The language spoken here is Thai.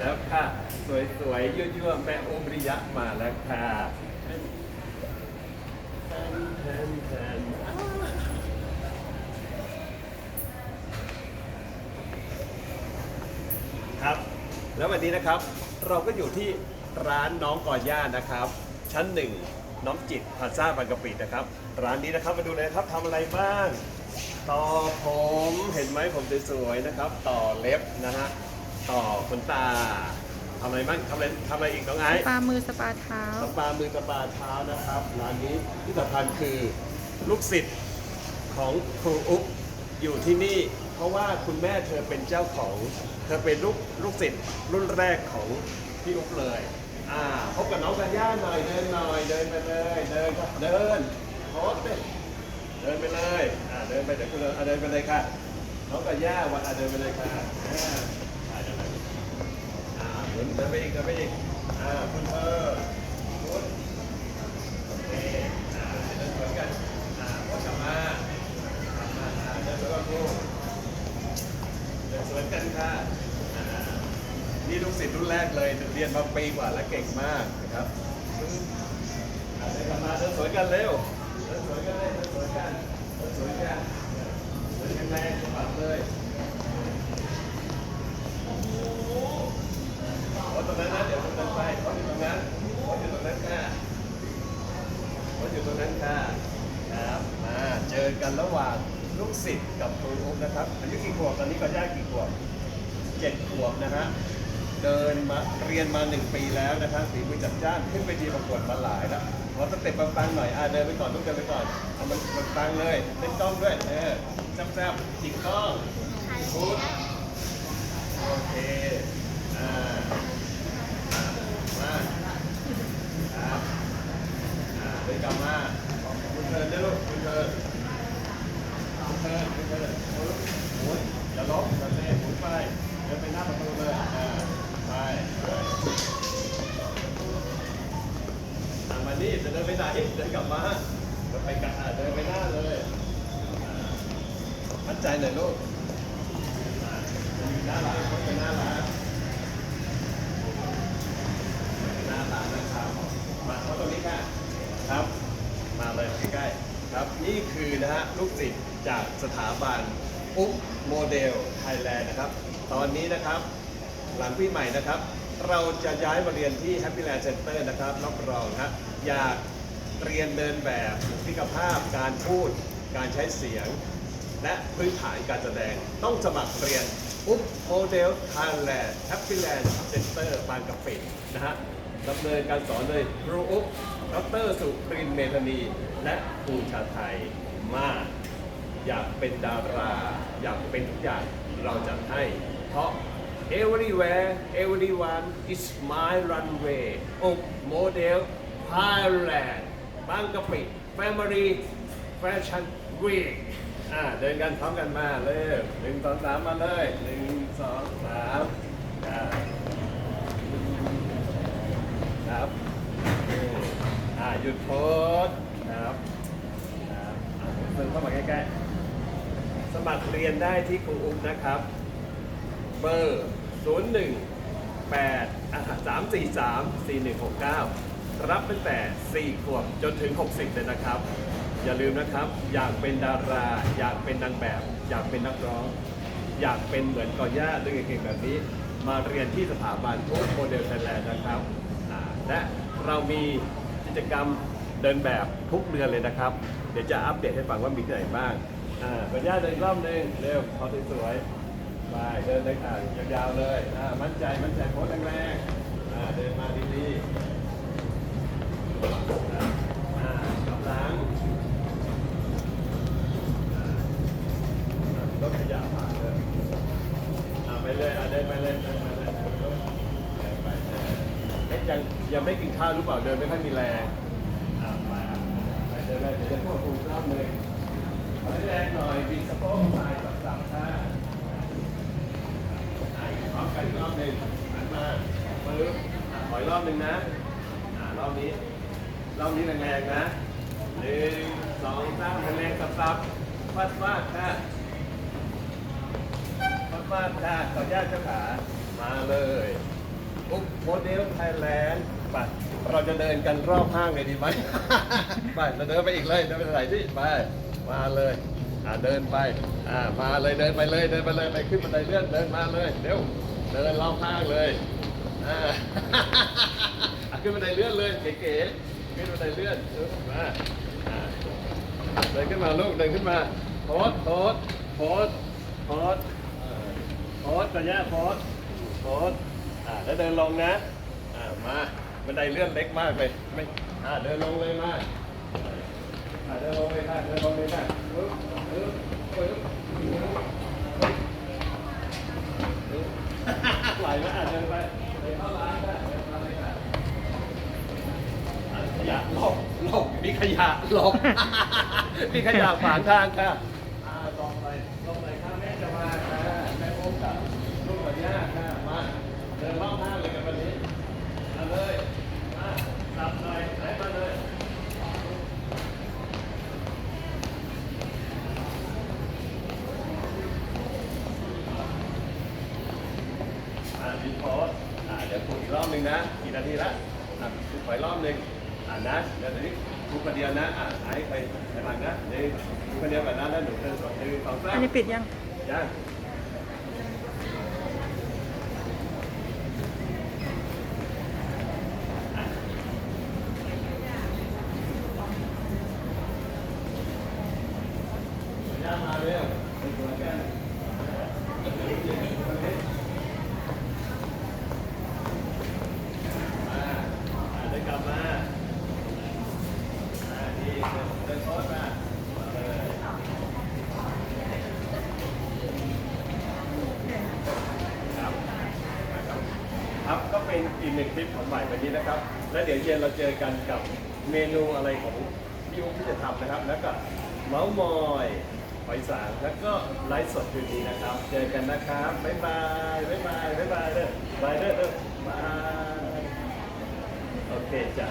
แล้วค่ะ สวยๆยั่วๆแม่อมริยะมาแล้วค่ะแทนแทนครับ แล้ววันนี้นะครับเราก็อยู่ที่ร้านน้องกอย่านะครับ ชั้นหนึ่งน้องจิตพาซ่าบางกะปินะครับ ร้านนี้นะครับมาดูเลยนะครับทำอะไรบ้าง ต่อผมเห็นไหมผมสวยๆนะครับ ต่อเล็บนะฮะ ต่อขนตาทำอะไรบ้างทำอะไรทำอะไรอีกน้องไอซ์ปลามือสปาเท้า สปามือสปาเท้านะครับร้านนี้ที่สำคัญคือลูกศิษย์ของครูอุ๊บอยู่ที่นี่ เพราะว่าคุณแม่เธอเป็นเจ้าของ เธอเป็นลูกลูกศิษย์รุ่นแรกของพี่อุ๊บเลย อ่าพบกับน้องกัญญาหน่อยเดินหน่อยเดินไปเลยเดินครับเดินโพสต์ดิเดินไปเลยอ่าเดินไปเดี๋ยวคุณเดินอะเดินไปเลยค่ะน้องกัญญาวันอะเดินไปเลยค่ะอ่าอ่าเดินไปอ่าหมุน เดินไปอีกเดินไปอีกอ่าคุณเธอคุณโอเคอ่าเดินสวนกันอ่าพอกลับมาอ่าอ่าเดินสวนกันครูเดินสวนกันค่ะอ่านี่ลูกศิษย์รุ่นแรกเลยเรียนมาปีกว่าและเก่งมากนะครับอ่าเดินกลับมาเดินสวนกันเร็วเดินสวนกันเลยเดินสวนกันเดินสวนกันเดินแรงๆสะบัดเลยโอ้โหโอ้ตรงนั้นนะเดี๋ยวผมเดินไปเขาอยู่ตรงนั้นเขาอยู่ตรงนั้นค่ะ ก็ อยู่ตรงนั้นค่ะครับมาเจอกันระหว่างลูกศิษย์กับครูอุ๊บนะครับอายุกี่ขวบตอนนี้ก็ย่ากี่ขวบเจ็ดขวบนะฮะเดินมาเรียนมาหนึ่งปีแล้วนะครับฝีมือจัดจ้านขึ้นไปทีประกวดมาหลายแล้วขอสเต็ปปังๆหน่อยอะเดินไปก่อนลูกเดินไปก่อนเอามันปังๆเลยเล่นกล้องด้วยเออแซ่บๆจิกกล้องพูดโอเคอ่ามาครับ อ่าเดินกลับมาคุณเทิร์นได้ลูกคุณเทิร์นคุณเทิร์นคุณเทิร์นหมุนหมุนอย่าล้มอย่าเตะหมุนไปเดินไปหน้าประตูเลยอ่าไปอ่ามานี่จะเดิน ไปไหนเดินกลับมาเดินไปกลับอ่าเดินไปหน้าเลยมั่นใจหน่อยลูกหน้าร้านเขาไปหน้าร้านหน้าร้านนะครับมาเขาตรงนี้ค่ะครับ มาเลยใกล้ๆครับนี่คือนะฮะลูกศิษย์จากสถาบันอุ๊บโมเดลไทยแลนด์นะครับ ตอนนี้นะครับหลังปีใหม่นะครับ เราจะย้ายมาเรียนที่ Happy Land Center นะครับรับรองนะอยาก เรียนเดินแบบบุคลิกภาพ การพูด การใช้เสียง และพื้นฐานการแสดง ต้องสมัครเรียนอุ๊บโมเดลไทยแลนด์แฮปปี้แลนด์เซ็นเตอร์บางกะปินะฮะดำเนินการสอนโดยครูอุ๊บดรสุปรินเมธานี และครูชาไทยมาก อยากเป็นดารา อยากเป็นทุกอย่างเราจะให้ เพราะ everywhere everyone is my runway อุ๊บโมเดล บางกะปิ Family Fashion Week อ่าเดินกันพร้อมกันมาเลยหนึ่งสองสามมาเลยหนึ่งสองสามอ่าครับอ่าหยุดโพสครับครับอ่าเดินเข้ามาใกล้ๆ สมัครเรียนได้ที่ครูอุ้มนะครับ เบอร์ 0 1 8อะ3 4 3 4 1 6 9 รับตั้งแต่ 4 ขวบจนถึง 60 เลยนะครับ อย่าลืมนะครับ อยากเป็นดารา อยากเป็นนางแบบ อยากเป็นนักร้อง อยากเป็นเหมือนกอย่าหรือเก่งๆแบบนี้ มาเรียนที่สถาบันโอ๊ตโมเดลไทยแลนด์นะครับและเรามีกิจกรรมเดินแบบทุกเดือนเลยนะครับ เดี๋ยวจะอัปเดตให้ฟังว่ามีที่ไหนบ้างกอย่าเดินรอบหนึงเร็วพอสวยๆไปเดินเลยค่ะยาวๆเลยมั่นใจมั่นใจโพสแรงๆเดินมาดีๆ ยังยังไม่กินข้าวหรือเปล่าเดินไม่ค่อยมีแรงอ่าไปอะไปเดินไปเดี๋ยวจะควบคุมรอบหนึงขอให้แรงหน่อยบิดสะโพกสายสับสับท่าพร้อมกันอีกรอบหนึ่งหันมาปึ๊บอะขออีกรอบหนึ่งนะอ่ารอบนี้ รอบนี้แรงๆนะหนึ่งสองสามแรงๆสับๆฟาดฟาดค่ะฟาดฟาดค่ะขออนุญาตเจ้าขามาเลย อุ๊บโมเดลไทยแลนด์ไปเราจะเดินกันรอบห้างเลยดีไหม ไปเราเดินไปอีกเลยเดินไปไหนที่ไปมาเลยอ่าเดินไปอ่ามาเลยเดินไปเลยเดินไปเลยไปขึ้นบันไดเลื่อนเดินมาเลยเร็วเดินรอบห้างเลยอ่าอะขึ้นบันไดเลื่อนเลยเก๋ๆขึ้นบันไดเลื่อนเออมาอ่าเดินขึ้นมาลูกเดินขึ้นมาโพสโพสโพสโพสเออโพสก่อนย่าโพสโพส อ่าแล้วเดินลงนะอ่ามาบันไดเลื่อนเล็กมากเลยไม่อ่าเดินลงเลยมาอ่าเดินลงเลยค่ะเดินลงเลยค่ะปึ๊บปึ๊บปึ๊บไหวไหมอะเดินไปเดินเข้าร้านได้เดินมาเลยค่ะขยะหลบหลบมีขยะหลบมีขยะขวางทางค่ะอ่าลงไปลงไปข้างแม่จะมาค่ะแม่โอ๊คกับลูกกับย่าค่ะมาเดินรอบห้างเลยกันวันนี้มาเลยมาตับหน่อยไหนมาเลยอ่าดินโพสอ่า เดี๋ยวปลุกอีกรอบหนึ่งนะกี่นาทีละอะปลุกไปรอบหนึ่งอ่านะเดี๋ยวนี้ปลุกคนเดียวนะอ่าไอ้ไปไปหลังนะเดี๋ยวปลุกคนเดียวแบบนั้นแล้วหนูเดินสองหนึ่งสองสามอันนี้ปิดยังยังย่ามาเร็วไปตัวกันมาอ่าเดินกลับมาอ่าดีเดินเดินโทษมามาเลย ครับก็เป็นอีกหนึ่งคลิปของใหม่วันนี้นะครับ และเดี๋ยวเย็นเราเจอกันกับเมนูอะไรของพี่อุ๊บที่จะทำนะครับ แล้วก็เมาส์มอยหอยสางแล้วก็ไลฟ์สดคืนนี้นะครับ เจอกันนะครับบ๊ายบายบ๊ายบายบ๊ายบายเด้อบายเด้อเด้อบายโอเคจ้ะ